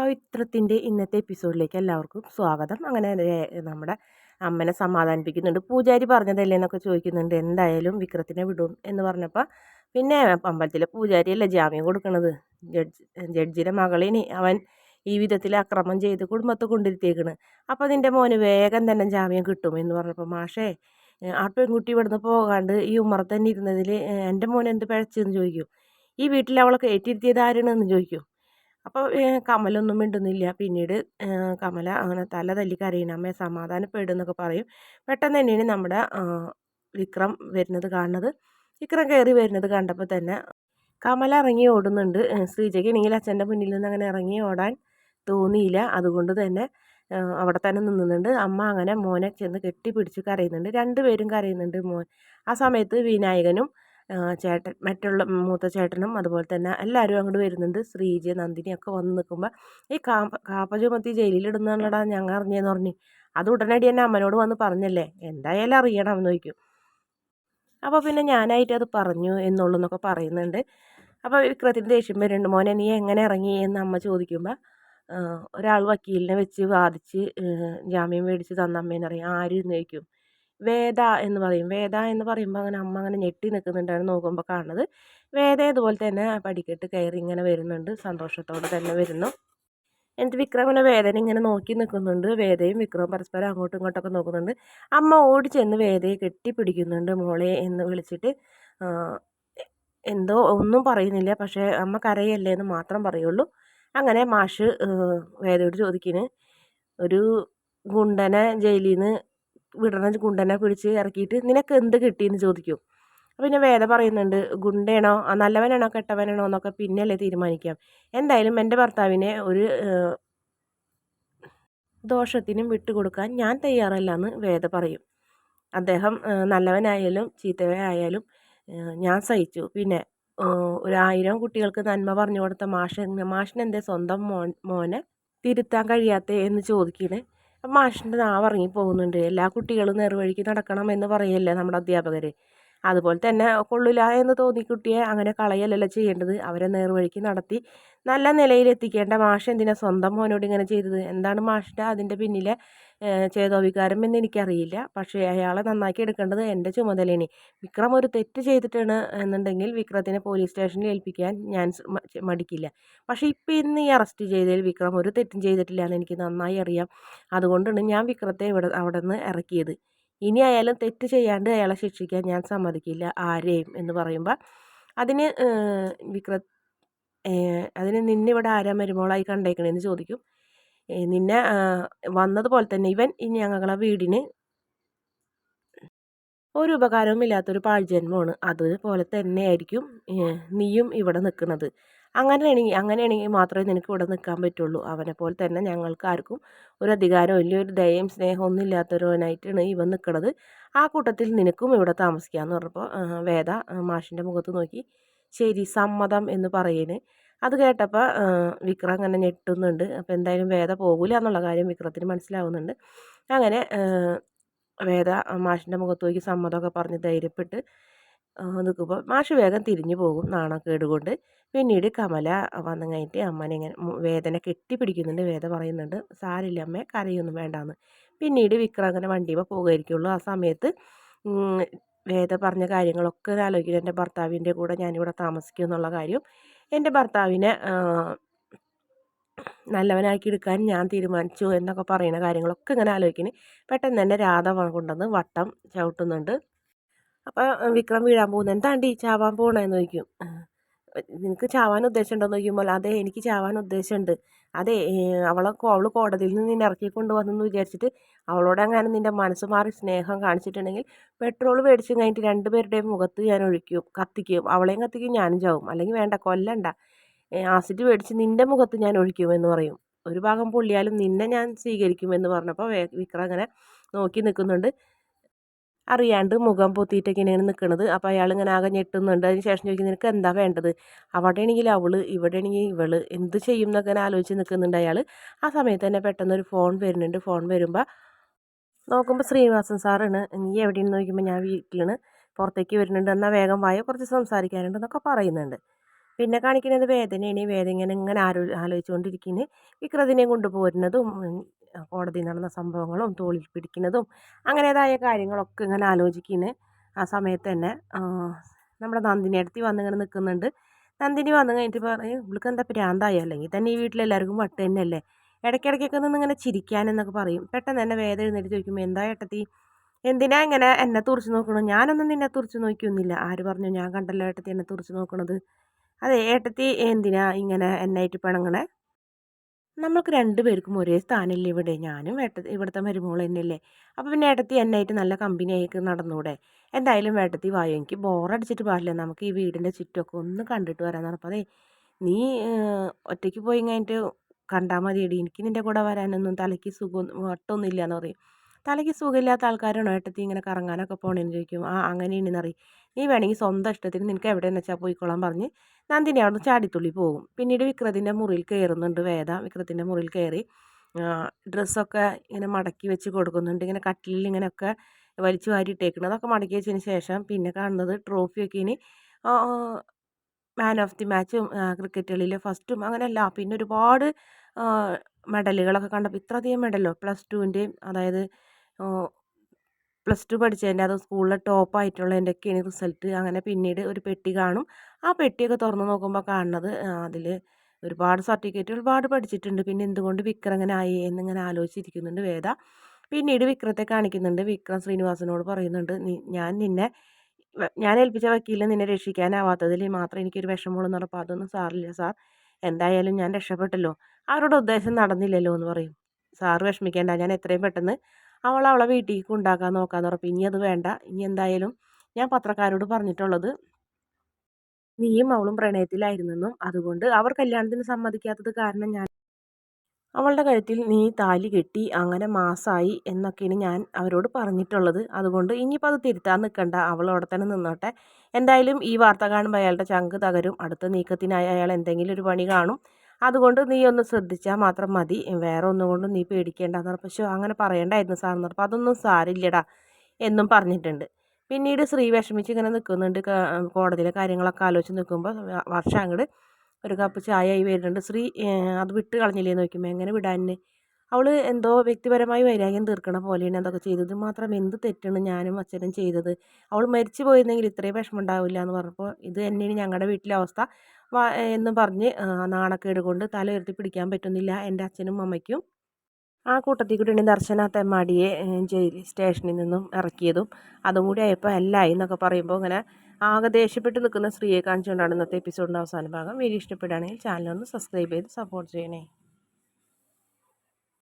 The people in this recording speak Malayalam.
പവിത്രത്തിന്റെ ഇന്നത്തെ എപ്പിസോഡിലേക്ക് എല്ലാവർക്കും സ്വാഗതം. അങ്ങനെ നമ്മുടെ അമ്മനെ സമാധാനിപ്പിക്കുന്നുണ്ട്. പൂജാരി പറഞ്ഞതല്ലേ എന്നൊക്കെ ചോദിക്കുന്നുണ്ട്. എന്തായാലും വിക്രത്തിനെ വിടും എന്ന് പറഞ്ഞപ്പോൾ പിന്നെ അമ്പലത്തിലെ പൂജാരിയല്ലേ ജാമ്യം കൊടുക്കണത്? ജഡ്ജ് ജഡ്ജിയുടെ മകളിനി അവൻ ഈ വിധത്തിൽ അക്രമം ചെയ്ത് കുടുംബത്തെ കൊണ്ടിരുത്തിയേക്കണ് അപ്പോൾ നിന്റെ മോന് വേഗം തന്നെ ജാമ്യം കിട്ടും എന്ന് പറഞ്ഞപ്പോൾ മാഷേ ആ പെൺകുട്ടി ഇവിടുന്ന് പോകാണ്ട് ഈ ഉമ്മറത്ത് തന്നെ ഇരുന്നതിൽ എന്റെ മോൻ എന്ത് പിഴച്ചെന്ന് ചോദിക്കും? ഈ വീട്ടിൽ അവളെ കയറ്റിരുത്തിയത് ആരാണെന്ന് ചോദിക്കും. അപ്പോൾ കമലൊന്നും മിണ്ടുന്നില്ല. പിന്നീട് കമല അങ്ങനെ തല തല്ലി കരയുന്ന. അമ്മയെ സമാധാനപ്പെടുന്നൊക്കെ പറയും. പെട്ടെന്ന് തന്നെയാണ് നമ്മുടെ വിക്രം വരുന്നത് കാണുന്നത്. വിക്രം കയറി വരുന്നത് കണ്ടപ്പോൾ തന്നെ കമല ഇറങ്ങി ഓടുന്നുണ്ട്. ശ്രീജയ്ക്കാണെങ്കിൽ അച്ഛന്റെ മുന്നിൽ നിന്ന് അങ്ങനെ ഇറങ്ങി ഓടാൻ തോന്നിയില്ല. അതുകൊണ്ട് തന്നെ അവിടെ തന്നെ നിന്നുന്നുണ്ട്. അമ്മ അങ്ങനെ മോനെ ചെന്ന് കെട്ടിപ്പിടിച്ച് കരയുന്നുണ്ട്. രണ്ടുപേരും കരയുന്നുണ്ട് മോൻ. ആ സമയത്ത് വിനായകനും ചേട്ടൻ മറ്റുള്ള മൂത്ത ചേട്ടനും അതുപോലെ തന്നെ എല്ലാവരും അങ്ങോട്ട് വരുന്നുണ്ട്. ശ്രീജ നന്ദിനി ഒക്കെ വന്ന് നിൽക്കുമ്പോൾ ഈ കാപ്പ കാപ്പ ചുമത്തി ജയിലിലിടുന്നതാണടാ ഞങ്ങൾ അറിഞ്ഞതെന്ന് പറഞ്ഞു. അത് ഉടനടി എന്നെ അമ്മനോട് വന്ന് പറഞ്ഞല്ലേ എന്തായാലും അറിയണം എന്ന് ചോദിക്കും. അപ്പോൾ പിന്നെ ഞാനായിട്ട് അത് പറഞ്ഞു എന്നുള്ളൂന്നൊക്കെ പറയുന്നുണ്ട്. അപ്പോൾ വിക്രത്തിന് ദേഷ്യം വരുന്നുണ്ട് മോനെ നീ എങ്ങനെ ഇറങ്ങി? എന്ന് അമ്മ ചോദിക്കുമ്പോൾ ഒരാൾ വക്കീലിനെ വെച്ച് വാദിച്ച് ജാമ്യം മേടിച്ച് തന്ന അമ്മേനറിയാം ആര്? എന്ന് ചോദിക്കും. വേദ എന്ന് പറയും. വേദ എന്ന് പറയുമ്പോൾ അങ്ങനെ അമ്മ അങ്ങനെ ഞെട്ടി നിൽക്കുന്നുണ്ടായിരുന്നു നോക്കുമ്പോൾ കാണുന്നത്. വേദ ഇതുപോലെ തന്നെ പടിക്കെട്ട് കയറി ഇങ്ങനെ വരുന്നുണ്ട്. സന്തോഷത്തോടെ തന്നെ വരുന്നു. എന്നിട്ട് വിക്രമനെ വേദന ഇങ്ങനെ നോക്കി നിൽക്കുന്നുണ്ട് വേദയും വിക്രവും പരസ്പരം അങ്ങോട്ടും ഇങ്ങോട്ടൊക്കെ നോക്കുന്നുണ്ട്. അമ്മ ഓടി ചെന്ന് വേദയെ കെട്ടിപ്പിടിക്കുന്നുണ്ട് മോളെ എന്ന് വിളിച്ചിട്ട്. എന്തോ ഒന്നും പറയുന്നില്ല. പക്ഷേ അമ്മ കരയല്ലേ എന്ന് മാത്രം പറയുള്ളൂ. അങ്ങനെ മാഷ് വേദയോട് ചോദിക്കുന്നു. ഒരു ഗുണ്ടനെ ജയിലിൽ നിന്ന് വിടണ ഗുണ്ടനെ പിടിച്ച് ഇറക്കിയിട്ട് നിനക്ക് എന്ത് കിട്ടിയെന്ന് ചോദിക്കും. പിന്നെ വേദ പറയുന്നുണ്ട് ഗുണ്ടയാണോ? നല്ലവനാണോ? കെട്ടവനാണോ? എന്നൊക്കെ പിന്നെയല്ലേ തീരുമാനിക്കാം. എന്തായാലും എന്റെ ഭർത്താവിനെ ഒരു ദോഷത്തിനും വിട്ടുകൊടുക്കാൻ ഞാൻ തയ്യാറല്ല എന്ന് വേദ പറയും. അദ്ദേഹം നല്ലവനായാലും ചീത്തവനായാലും ഞാൻ സഹിച്ചു. പിന്നെ ഒരു ആയിരം കുട്ടികൾക്ക് നന്മ പറഞ്ഞു കൊടുത്ത മാഷ മാഷിനെന്തേ സ്വന്തം മോൻ മോനെ തിരുത്താൻ കഴിയാത്ത എന്ന് ചോദിക്കണേ മാഷിന്റെ നാവ് ഇറങ്ങി പോകുന്നുണ്ട് എല്ലാ കുട്ടികളും നേർവഴിക്ക് നടക്കണം എന്ന് പറയല്ലേ നമ്മുടെ അധ്യാപകർ അതുപോലെ തന്നെ കൊള്ളില്ല എന്ന് തോന്നി കുട്ടിയെ അങ്ങനെ കളയല്ലല്ലോ ചെയ്യേണ്ടത്. അവരെ നേർവഴിക്ക് നടത്തി നല്ല നിലയിൽ എത്തിക്കേണ്ട മാഷ് എന്തിനാ സ്വന്തം മോനോട് ഇങ്ങനെ ചെയ്തത്? എന്താണ് മാഷിന്റെ അതിന്റെ പിന്നിലെ ചേതോവികാരം എന്ന് എനിക്കറിയില്ല. പക്ഷേ അയാളെ നന്നാക്കി എടുക്കേണ്ടത് എന്റെ ചുമതലയാണ്. വിക്രം ഒരു തെറ്റ് ചെയ്തിട്ടാണ് എന്നുണ്ടെങ്കിൽ വിക്രത്തിനെ പോലീസ് സ്റ്റേഷനിൽ ഏൽപ്പിക്കാൻ ഞാൻ മടിക്കില്ല. പക്ഷേ ഇപ്പം ഇന്ന് ഈ അറസ്റ്റ് ചെയ്തതിൽ വിക്രം ഒരു തെറ്റും ചെയ്തിട്ടില്ല എന്ന് എനിക്ക് നന്നായി അറിയാം. അതുകൊണ്ടാണ് ഞാൻ വിക്രത്തെ ഇവിടെ അവിടെ നിന്ന് ഇറക്കിയത്. ഇനി അയാളും തെറ്റ് ചെയ്യാണ്ട് അയാളെ ശിക്ഷിക്കാൻ ഞാൻ സമ്മതിക്കില്ല ആരെയും എന്ന് പറയുമ്പോൾ അതിന് വിക്ര അതിന് നിന്നിവിടെ ആരാ മരുമോളായി കണ്ടേക്കണേന്ന് ചോദിക്കും. നിന്നെ വന്നതുപോലെ തന്നെ ഇവൻ ഞങ്ങളെ വീടിന് ഒരു ഉപകാരവും ഇല്ലാത്തൊരു പാഴ്ജന്മമാണ് അതുപോലെ തന്നെയായിരിക്കും നീയും ഇവിടെ നിൽക്കുന്നത്. അങ്ങനെയാണെങ്കിൽ അങ്ങനെയാണെങ്കിൽ മാത്രമേ നിനക്ക് ഇവിടെ നിൽക്കാൻ പറ്റുള്ളൂ. അവനെ പോലെ തന്നെ ഞങ്ങൾക്ക് ആർക്കും ഒരു അധികാരവും ഇല്ല ഒരു ദയയും സ്നേഹവും ഒന്നും ഇല്ലാത്തൊരുവനായിട്ടാണ് ഇവൻ നിൽക്കുന്നത് ആ കൂട്ടത്തിൽ നിനക്കും ഇവിടെ താമസിക്കാമെന്ന് പറഞ്ഞപ്പോൾ വേദ മാഷിന്റെ മുഖത്ത് നോക്കി ശരി സമ്മതം എന്ന് പറയുന്നത് അത് കേട്ടപ്പോൾ വിക്രം അങ്ങനെ ഞെട്ടുന്നുണ്ട്. അപ്പോൾ എന്തായാലും വേദ പോകില്ല എന്നുള്ള കാര്യം വിക്രത്തിന് മനസ്സിലാവുന്നുണ്ട്. അങ്ങനെ വേദ മാഷിന്റെ മുഖത്ത് നോക്കി സമ്മതമൊക്കെ പറഞ്ഞ് ധൈര്യപ്പെട്ട് നിൽക്കുമ്പോൾ മാഷ് വേഗം തിരിഞ്ഞു പോകും നാണക്കേട് കൊണ്ട് പിന്നീട് കമല വന്നു കഴിഞ്ഞിട്ട് അമ്മനെ ഇങ്ങനെ വേദന കെട്ടിപ്പിടിക്കുന്നുണ്ട് വേദ പറയുന്നുണ്ട് സാരില്ല അമ്മേ കരയൊന്നും വേണ്ടാന്ന്. പിന്നീട് വിക്രം അങ്ങനെ വണ്ടിയുമ്പോൾ പോകുമായിരിക്കുള്ളൂ ആ സമയത്ത് വേദ പറഞ്ഞ കാര്യങ്ങളൊക്കെ ആലോചിക്കുന്നത് എന്റെ ഭർത്താവിന്റെ കൂടെ ഞാനിവിടെ താമസിക്കും എന്നുള്ള കാര്യം. എന്റെ ഭർത്താവിനെ നല്ലവനാക്കി എടുക്കാൻ ഞാൻ തീരുമാനിച്ചു എന്നൊക്കെ പറയുന്ന കാര്യങ്ങളൊക്കെ ഇങ്ങനെ ആലോചിക്കുന്നത് പെട്ടെന്ന് തന്നെ രാധ കൊണ്ടുവന്ന് വട്ടം ചവിട്ടുന്നുണ്ട്. അപ്പോൾ വിക്രം വീഴാൻ പോകുന്നു. എന്താണ്ടി ചാവാൻ പോകണമെന്ന് ചോദിക്കും. നിനക്ക് ചാവാൻ ഉദ്ദേശമുണ്ടോ എന്ന് ചോദിക്കുമ്പോൾ അതെ എനിക്ക് ചാവാൻ ഉദ്ദേശമുണ്ട്. അതെ അവളെ അവൾ കോടതിയിൽ നിന്ന് നിന്നെ ഇറക്കി കൊണ്ടുവന്നെന്ന് വിചാരിച്ചിട്ട് അവളോട് അങ്ങനെ നിന്റെ മനസ്സ് മാറി സ്നേഹം കാണിച്ചിട്ടുണ്ടെങ്കിൽ പെട്രോൾ മേടിച്ച് കഴിഞ്ഞിട്ട് രണ്ടുപേരുടെയും മുഖത്ത് ഞാൻ ഒഴിക്കും കത്തിക്കും. അവളെയും കത്തിക്കും ഞാനും ചാവും. അല്ലെങ്കിൽ വേണ്ട കൊല്ലണ്ട. ആസിഡ് മേടിച്ച് നിന്റെ മുഖത്ത് ഞാൻ ഒഴിക്കുമെന്ന് പറയും. ഒരു ഭാഗം പൊള്ളിയാലും നിന്നെ ഞാൻ സ്വീകരിക്കുമെന്ന് പറഞ്ഞപ്പോൾ വിക്രം അങ്ങനെ നോക്കി നിൽക്കുന്നുണ്ട്. അറിയാണ്ട് മുഖം പൊത്തിയിട്ടൊക്കെ ഇങ്ങനെ നിൽക്കുന്നത് അപ്പോൾ അയാൾ ഇങ്ങനെ ആകെ ഞെട്ടുന്നുണ്ട്. അതിന് ശേഷം ചോദിക്കും നിനക്ക് എന്താ വേണ്ടത്? അവിടെ ആണെങ്കിൽ അവൾ ഇവിടെ ആണെങ്കിൽ ഇവൾ എന്ത് ചെയ്യും എന്നൊക്കെ ആലോചിച്ച് നിൽക്കുന്നുണ്ട് അയാൾ ആ സമയത്ത് തന്നെ പെട്ടെന്ന് ഒരു ഫോൺ വരുന്നുണ്ട്. ഫോൺ വരുമ്പോൾ നോക്കുമ്പോൾ ശ്രീനിവാസൻ സാറാണ്. നീ എവിടെയെന്ന് നോക്കുമ്പോൾ ഞാൻ വീട്ടിലാണ്. പുറത്തേക്ക് വരുന്നുണ്ട്. എന്നാൽ വേഗം വായോ കുറച്ച് സംസാരിക്കാനുണ്ട് എന്നൊക്കെ പറയുന്നുണ്ട്. പിന്നെ കാണിക്കുന്നത് വേദനയാണ്. വേദന ഇങ്ങനെ ഇങ്ങനെ ആലോ ആലോചിച്ചുകൊണ്ടിരിക്കുന്നത് വിക്രതിനെ കൊണ്ടുപോരുന്നതും കോടതി നടന്ന സംഭവങ്ങളും തോളിൽ പിടിക്കുന്നതും അങ്ങനേതായ കാര്യങ്ങളൊക്കെ ഇങ്ങനെ ആലോചിക്കുന്നത് ആ സമയത്ത് തന്നെ നമ്മുടെ നന്ദിനി അടുത്ത് വന്നിങ്ങനെ നിൽക്കുന്നുണ്ട് നന്ദിനി വന്നു കഴിഞ്ഞിട്ട് പറയും ഇവൾക്ക് എന്താ പ്രാന്തായി അല്ലെങ്കിൽ തന്നെ ഈ വീട്ടിലെല്ലാവർക്കും വട്ട് തന്നെയല്ലേ? ഇടയ്ക്കിടയ്ക്കൊക്കെ നിന്ന് ഇങ്ങനെ ചിരിക്കാനെന്നൊക്കെ പറയും. പെട്ടെന്ന് തന്നെ വേദന എഴുന്നേറ്റ് ചോദിക്കുമ്പോൾ എന്താ ഏട്ടത്തി? എന്തിനാ ഇങ്ങനെ എന്നെ തുറച്ച് നോക്കണം ഞാനൊന്നും നിന്നെ തുറച്ച് നോക്കിയൊന്നുമില്ല. ആര് പറഞ്ഞു ഞാൻ കണ്ടല്ലോ ഏട്ടത്തി എന്നെ തുറച്ച് നോക്കണത്? അതെ ഏട്ടത്തി എന്തിനാ ഇങ്ങനെ എന്നായിട്ട് പിണങ്ങണേ? നമ്മൾക്ക് രണ്ടുപേർക്കും ഒരേ സ്ഥാനമല്ലേ ഇവിടെ? ഞാനും ഏട്ട ഇവിടുത്തെ മരുമോൾ തന്നെയല്ലേ. അപ്പോൾ പിന്നെ ഏട്ടത്തി എന്നായിട്ട് നല്ല കമ്പനിയായിട്ട് നടന്നൂടെ? എന്തായാലും ഏട്ടത്തി വായോ? എനിക്ക് ബോറടിച്ചിട്ട് പാടില്ല. നമുക്ക് ഈ വീടിന്റെ ചുറ്റുമൊക്കെ ഒന്ന് കണ്ടിട്ട് വരാൻ അതേ നീ ഒറ്റയ്ക്ക് പോയി കഴിഞ്ഞിട്ട് കണ്ടാൽ മതിയടി. എനിക്ക് നിന്റെ കൂടെ വരാനൊന്നും തലയ്ക്ക് സുഖം വട്ടൊന്നുമില്ല എന്ന് പറയും. തലയ്ക്ക് സുഖമില്ലാത്ത ആൾക്കാരാണോ ഏട്ടത്തി ഇങ്ങനെ കറങ്ങാനൊക്കെ പോകണേന്ന് ചോദിക്കും. ആ അങ്ങനെയാണെന്ന് അറിയും നീ വേണമെങ്കിൽ സ്വന്തം ഇഷ്ടത്തിന് നിനക്ക് എവിടെ എവിടെയെന്ന് വെച്ചാൽ പോയിക്കോളാൻ പറഞ്ഞ് നന്ദിനി അവിടെ ചാടിത്തുള്ളി പോകും. പിന്നീട് വിക്രത്തിന്റെ മുറിയിൽ കയറുന്നുണ്ട് വേദ. വിക്രത്തിന്റെ മുറിയിൽ കയറി ഡ്രസ്സൊക്കെ ഇങ്ങനെ മടക്കി വെച്ച് കൊടുക്കുന്നുണ്ട്. ഇങ്ങനെ കട്ടിലിൽ ഇങ്ങനെയൊക്കെ വലിച്ചു വാരി ഇട്ടേക്കുന്നത് അതൊക്കെ മടക്കി വെച്ചതിന് ശേഷം പിന്നെ കാണുന്നത് ട്രോഫിയൊക്കെ ഇനി മാൻ ഓഫ് ദി മാച്ചും ക്രിക്കറ്റ് ഫസ്റ്റും അങ്ങനെയല്ല. പിന്നെ ഒരുപാട് മെഡലുകളൊക്കെ കണ്ടപ്പോൾ ഇത്രയധികം മെഡലോ പ്ലസ് ടുവിന്റെയും അതായത് പ്ലസ് ടു പഠിച്ചതിന്റെ അത് സ്കൂളിലെ ടോപ്പ് ആയിട്ടുള്ളതിന്റെയൊക്കെയാണ് റിസൾട്ട്. അങ്ങനെ പിന്നീട് ഒരു പെട്ടി കാണും. ആ പെട്ടിയൊക്കെ തുറന്ന് നോക്കുമ്പോൾ കാണുന്നത് അതിൽ ഒരുപാട് സർട്ടിഫിക്കറ്റ് ഒരുപാട് പഠിച്ചിട്ടുണ്ട്. പിന്നെ എന്തുകൊണ്ട് വിക്രം ഇങ്ങനെ ആയി എന്നിങ്ങനെ ആലോചിച്ചിരിക്കുന്നുണ്ട് വേദ. പിന്നീട് വിക്രത്തെ കാണിക്കുന്നുണ്ട്. വിക്രം ശ്രീനിവാസനോട് പറയുന്നുണ്ട് ഞാൻ നിന്നെ ഞാൻ ഏൽപ്പിച്ച വക്കീലിനെ നിന്നെ രക്ഷിക്കാനാവാത്തതിൽ മാത്രം എനിക്കൊരു വിഷമമുള്ളൂ പറഞ്ഞപ്പോൾ അതൊന്നും സാറില്ല സാർ. എന്തായാലും ഞാൻ രക്ഷപ്പെട്ടല്ലോ. അവരുടെ ഉദ്ദേശം നടന്നില്ലല്ലോ എന്ന് പറയും. സാറ് വിഷമിക്കേണ്ട ഞാൻ എത്രയും പെട്ടെന്ന് അവൾ അവളെ വീട്ടിലേക്ക് ഉണ്ടാക്കാൻ നോക്കാന്ന് പറഞ്ഞു. ഇനി അത് വേണ്ട. ഇനി എന്തായാലും ഞാൻ പത്രക്കാരോട് പറഞ്ഞിട്ടുള്ളത് നീയും അവളും പ്രണയത്തിലായിരുന്നെന്നും അതുകൊണ്ട് അവർ കല്യാണത്തിന് സമ്മതിക്കാത്തത് കാരണം ഞാൻ അവളുടെ കഴുത്തിൽ നീ താലി കെട്ടി അങ്ങനെ മാസമായി എന്നൊക്കെയാണ് ഞാൻ അവരോട് പറഞ്ഞിട്ടുള്ളത്. അതുകൊണ്ട് ഇനിയിപ്പോൾ അത് തിരുത്താൻ നിൽക്കണ്ട അവൾ അവിടെ തന്നെ നിന്നോട്ടെ. എന്തായാലും ഈ വാർത്ത കാണുമ്പോൾ അയാളുടെ ചങ്ക് തകരും. അടുത്ത നീക്കത്തിനായി അയാൾ എന്തെങ്കിലും ഒരു പണി കാണും. അതുകൊണ്ട് നീ ഒന്ന് ശ്രദ്ധിച്ചാൽ മാത്രം മതി. വേറെ ഒന്നും കൊണ്ടും നീ പേടിക്കേണ്ടെന്ന് എന്ന് പക്ഷേ അങ്ങനെ പറയണ്ടായിരുന്നു സാറെന്ന് അപ്പോൾ അതൊന്നും സാരില്ലടാ എന്നും പറഞ്ഞിട്ടുണ്ട്. പിന്നീട് ശ്രീ വിഷമിച്ച് ഇങ്ങനെ നിൽക്കുന്നുണ്ട് കോടതിയിലെ കാര്യങ്ങളൊക്കെ ആലോചിച്ച് നിൽക്കുമ്പോൾ വർഷം അങ്ങോട്ട് ഒരു കപ്പ് ചായ ആയി വരുന്നുണ്ട് ശ്രീ അത് വിട്ട് കളഞ്ഞില്ലേ നോക്കുമ്പോൾ എങ്ങനെ വിടാൻ അവൾ എന്തോ വ്യക്തിപരമായി വൈരാഗ്യം തീർക്കണ പോലെയാണ് അതൊക്കെ ചെയ്തത്. മാത്രം എന്ത് തെറ്റാണ് ഞാനും അച്ഛനും ചെയ്തത്? അവൾ മരിച്ചു പോയിരുന്നെങ്കിൽ ഇത്രയും വിഷമം ഉണ്ടാവില്ല എന്ന് പറഞ്ഞപ്പോൾ ഇത് തന്നെയാണ് ഞങ്ങളുടെ വീട്ടിലെ അവസ്ഥ. എന്ന് പറഞ്ഞ് നാണക്കേട് കൊണ്ട് തല ഉയർത്തി പിടിക്കാൻ പറ്റുന്നില്ല എന്റെ അച്ഛനും അമ്മയ്ക്കും. ആ കൂട്ടത്തിൽ കൂടിയാണ് ദർശന തെമ്മാടിയെ ജയിൽ സ്റ്റേഷനിൽ നിന്നും ഇറക്കിയതും അതും കൂടി ആയപ്പോൾ എല്ലായി എന്നൊക്കെ പറയുമ്പോൾ ഇങ്ങനെ ആകെ ദേഷ്യപ്പെട്ട് നിൽക്കുന്ന സ്ത്രീയെ കാണിച്ചുകൊണ്ടാണ് ഇന്നത്തെ എപ്പിസോഡിന്റെ അവസാന ഭാഗം. വീഡിയോ ഇഷ്ടപ്പെടുകയാണെങ്കിൽ ഒന്ന് സബ്സ്ക്രൈബ് ചെയ്ത് സപ്പോർട്ട് ചെയ്യണേ.